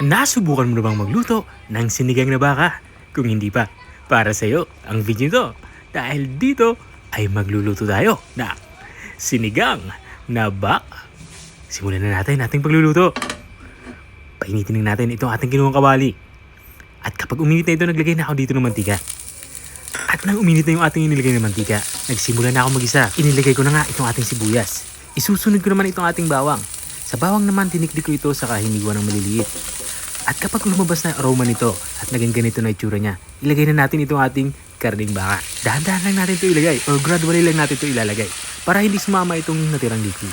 Nasubukan mo na bang magluto ng sinigang na baka? Kung hindi pa, para sa'yo ang video to. Dahil dito ay magluluto tayo na sinigang na baka. Simulan na natin ating pagluluto. Painitin na natin itong ating kinuhang kawali. At kapag uminit na ito, naglagay na ako dito ng mantika. At nang uminit na yung ating inilagay na mantika, nagsimula na ako mag-isa. Inilagay ko na nga itong ating sibuyas. Isusunod ko naman itong ating bawang. Sa bawang naman, tiniklik ko ito sa kahiniguan ng maliliit. At kapag lumabas na aroma nito at naging ganito na itsura niya, ilagay na natin itong ating karning baka. Dahan-dahan lang natin ito ilagay or gradually lang natin ito ilalagay para hindi sumama itong natirang liquid.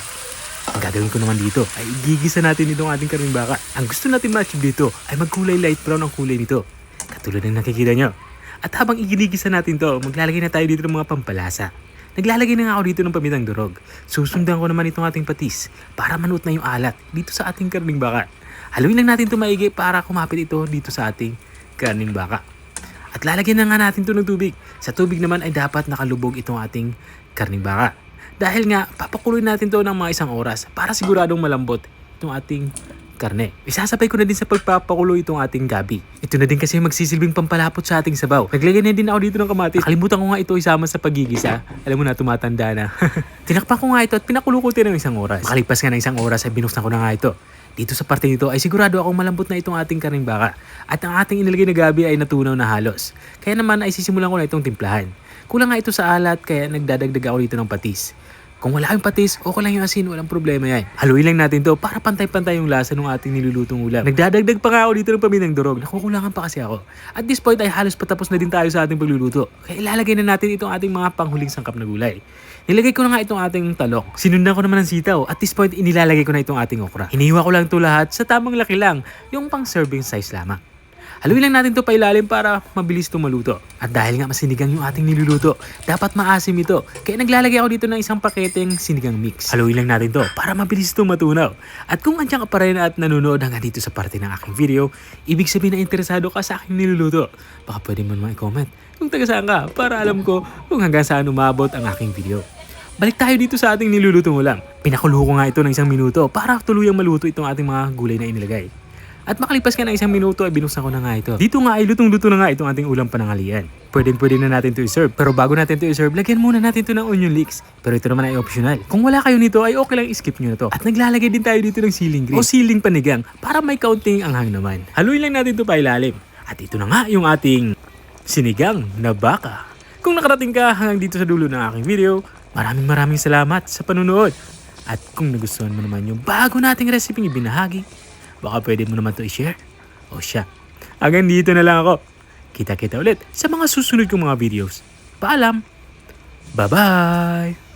Ang gagawin ko naman dito ay igigisa natin itong ating karning baka. Ang gusto natin ma-achieve dito ay magkulay light brown ang kulay nito. Katulad ng nakikita nyo. At habang iginigisa natin to, maglalagay na tayo dito ng mga pampalasa. Naglalagay na nga ako dito ng pamitang durog. Susundan ko naman itong ating patis para manuot na yung alat dito sa ating karning baka. Haluin lang natin ito maigi para kumapit ito dito sa ating karning baka. At lalagyan na nga natin ito ng tubig. Sa tubig naman ay dapat nakalubog itong ating karning baka. Dahil nga, papakuloy natin to ng mga isang oras para siguradong malambot itong ating karne. Isasabay ko na din sa pagpapakulo itong ating gabi. Ito na din kasi magsisilbing pampalapot sa ating sabaw. Naglagay na din ako dito ng kamatis. Nakalimutan ko nga ito isama sa pagigisa. Alam mo na, tumatanda na. Tinakpan ko nga ito at pinakulo ko ng isang oras. Makalipas nga ng isang oras ay binuksan ko na nga ito. Dito sa parte nito ay sigurado akong malambot na itong ating karning baka. At ang ating inilagay na gabi ay natunaw na halos. Kaya naman ay sisimulan ko na itong timplahan. Kulang nga ito sa alat kaya nagdadagdag ako dito ng patis. Kung wala kang patis, okay lang yung asin, walang problema yan. Haluin lang natin to para pantay-pantay yung lasa ng ating nilulutong ulam. Nagdadagdag pa nga ako dito ng paminang durog, nakukulangan pa kasi ako. At this point ay halos patapos na din tayo sa ating pagluluto. Kaya ilalagay na natin itong ating mga panghuling sangkap na gulay. Nilagay ko na nga itong ating talok. Sinundan ko naman ng sitaw. At this point, inilalagay ko na itong ating okra. Hiniwa ko lang ito lahat sa tamang laki lang, yung pang serving size lamang. Haluin lang natin to pa ilalim para mabilis to maluto. At dahil nga masinigang yung ating niluluto, dapat maasim ito. Kaya naglalagay ako dito ng isang paketeng sinigang mix. Haluin lang natin to para mabilis to matunaw. At kung andyan ka pa rin at nanonood hanggang dito sa parte ng aking video, ibig sabihin na interesado ka sa aking niluluto. Baka pwede mo naman i-comment kung taga saan ka para alam ko kung hanggang saan umabot ang aking video. Balik tayo dito sa ating nilulutong ulam. Pinakulo ko nga ito ng isang minuto para tuluyang maluto itong ating mga gulay na inilagay. At makalipas ka ng isang minuto ay binuksan ko na nga ito. Dito nga ay lutong-luto na nga itong ating ulam panangalian. Pwede pwede na natin ito i-serve. Pero bago natin ito i-serve, lagyan muna natin ito ng onion leeks. Pero ito naman ay optional. Kung wala kayo nito ay okay lang skip nyo na to. At naglalagay din tayo dito ng siling green o siling panigang para may kaunting anghang naman. Haluin lang natin ito pa ilalim. At ito na nga yung ating sinigang na baka. Kung nakarating ka hanggang dito sa dulo ng aking video, maraming maraming salamat sa panunood. At kung nagustuhan mo naman yung bago nating recipe ibinahagi, baka pwede mo naman to i-share. O siya. Hanggang dito na lang ako. Kita-kita ulit sa mga susunod kong mga videos. Paalam! Bye-bye!